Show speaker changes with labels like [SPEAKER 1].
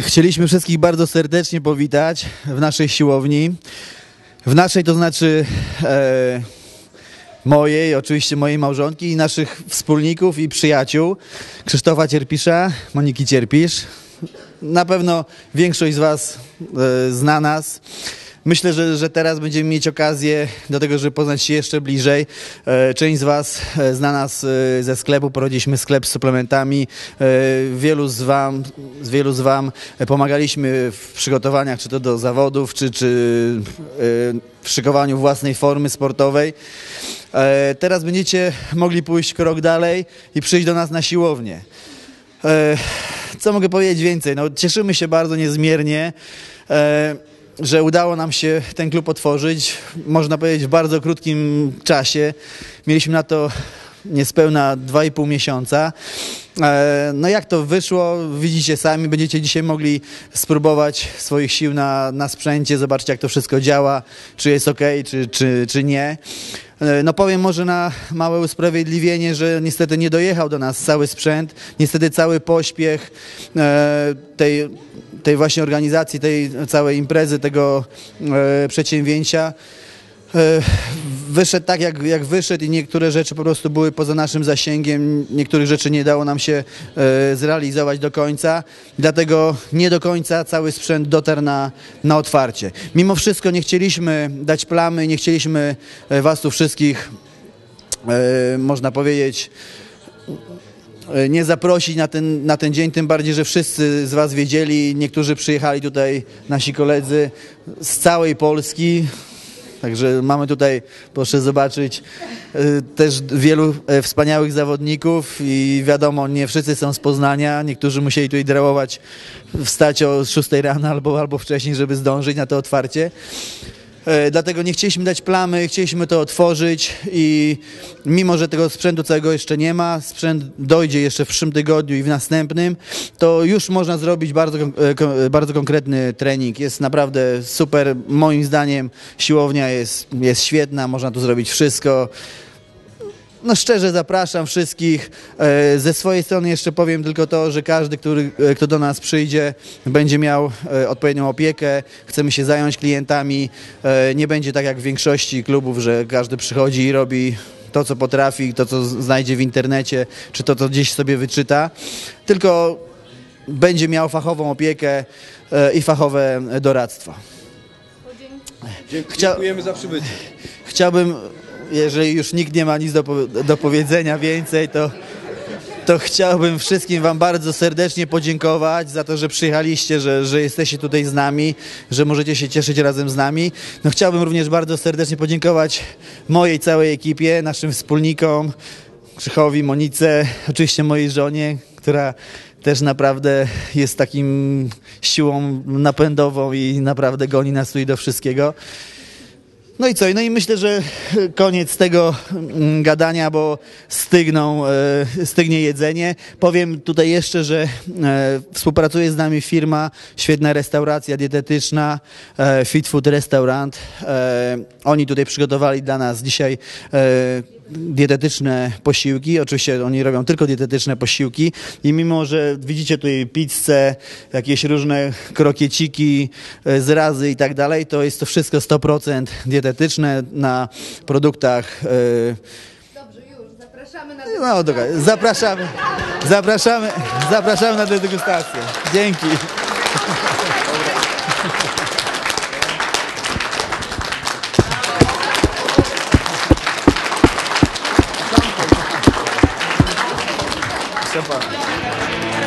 [SPEAKER 1] Chcieliśmy wszystkich bardzo serdecznie powitać w naszej siłowni. W naszej to znaczy e, mojej, oczywiście mojej małżonki i naszych wspólników i przyjaciół. Krzysztofa Cierpisza, Moniki Cierpisz. Na pewno większość z Was e, zna nas. Myślę, że, że teraz będziemy mieć okazję do tego, żeby poznać się jeszcze bliżej. E, Część z Was e, zna nas e, ze sklepu, prowadziliśmy sklep z suplementami. Wielu z Wam, wielu z wam pomagaliśmy w przygotowaniach, czy to do zawodów, czy, czy w szykowaniu własnej formy sportowej. Teraz będziecie mogli pójść krok dalej i przyjść do nas na siłownię. Co mogę powiedzieć więcej? No, cieszymy się bardzo niezmiernie, że udało nam się ten klub otworzyć. Można powiedzieć w bardzo krótkim czasie. Mieliśmy na to niespełna 2,5 miesiąca. E, No jak to wyszło, widzicie sami, będziecie dzisiaj mogli spróbować swoich sił na, na sprzęcie, zobaczyć jak to wszystko działa, czy jest ok, czy, czy, czy nie. E, No powiem może na małe usprawiedliwienie, że niestety nie dojechał do nas cały sprzęt, niestety cały pośpiech e, tej, tej właśnie organizacji, tej całej imprezy, tego przedsięwzięcia wyszedł tak, jak, jak wyszedł i niektóre rzeczy po prostu były poza naszym zasięgiem, niektórych rzeczy nie dało nam się e, zrealizować do końca, dlatego nie do końca cały sprzęt dotarł na, na otwarcie. Mimo wszystko nie chcieliśmy dać plamy, nie chcieliśmy e, was tu wszystkich, e, można powiedzieć, e, nie zaprosić na ten, na ten dzień, tym bardziej, że wszyscy z Was wiedzieli, niektórzy przyjechali tutaj, nasi koledzy z całej Polski, Także mamy tutaj, proszę zobaczyć, y, też wielu e, wspaniałych zawodników i wiadomo, nie wszyscy są z Poznania, niektórzy musieli tutaj drałować, wstać o 6 rano albo, albo wcześniej, żeby zdążyć na to otwarcie. E, Dlatego nie chcieliśmy dać plamy, chcieliśmy to otworzyć i mimo, że tego sprzętu całego jeszcze nie ma, sprzęt dojdzie jeszcze w przyszłym tygodniu i w następnym, to już można zrobić bardzo, e, kon- bardzo konkretny trening. Jest naprawdę super, moim zdaniem siłownia jest, jest świetna, można tu zrobić wszystko. No szczerze zapraszam wszystkich. E, Ze swojej strony jeszcze powiem tylko to, że każdy, który, e, kto do nas przyjdzie, będzie miał e, odpowiednią opiekę. Chcemy się zająć klientami. Nie będzie tak jak w większości klubów, że każdy przychodzi i robi to, co potrafi, to, co znajdzie w internecie, czy to, co gdzieś sobie wyczyta. Tylko będzie miał fachową opiekę i fachowe doradztwo. Chcia-
[SPEAKER 2] Dziękujemy za przybycie.
[SPEAKER 1] Chciałbym, jeżeli już nikt nie ma nic do, do powiedzenia więcej, to, to chciałbym wszystkim Wam bardzo serdecznie podziękować za to, że przyjechaliście, że, że jesteście tutaj z nami, że możecie się cieszyć razem z nami. No, chciałbym również bardzo serdecznie podziękować mojej całej ekipie, naszym wspólnikom, Krzychowi, Monice, oczywiście mojej żonie, która też naprawdę jest takim siłą napędową i naprawdę goni nas tu i do wszystkiego. No i co? No i myślę, że koniec tego mm, gadania, bo stygną, e, stygnie jedzenie. Powiem tutaj jeszcze, że e, współpracuje z nami firma, świetna restauracja dietetyczna, e, Fit Food Restaurant. Oni tutaj przygotowali dla nas dzisiaj dietetyczne posiłki. Oczywiście oni robią tylko dietetyczne posiłki i mimo, że widzicie tutaj pizzę, jakieś różne krokieciki, e, zrazy i tak dalej, to jest to wszystko 100% dietetyczne na produktach e,
[SPEAKER 3] Dobrze, już, zapraszamy na
[SPEAKER 1] no dobra, zapraszamy, zapraszamy, zapraszamy na degustację. Dzięki. champanhe.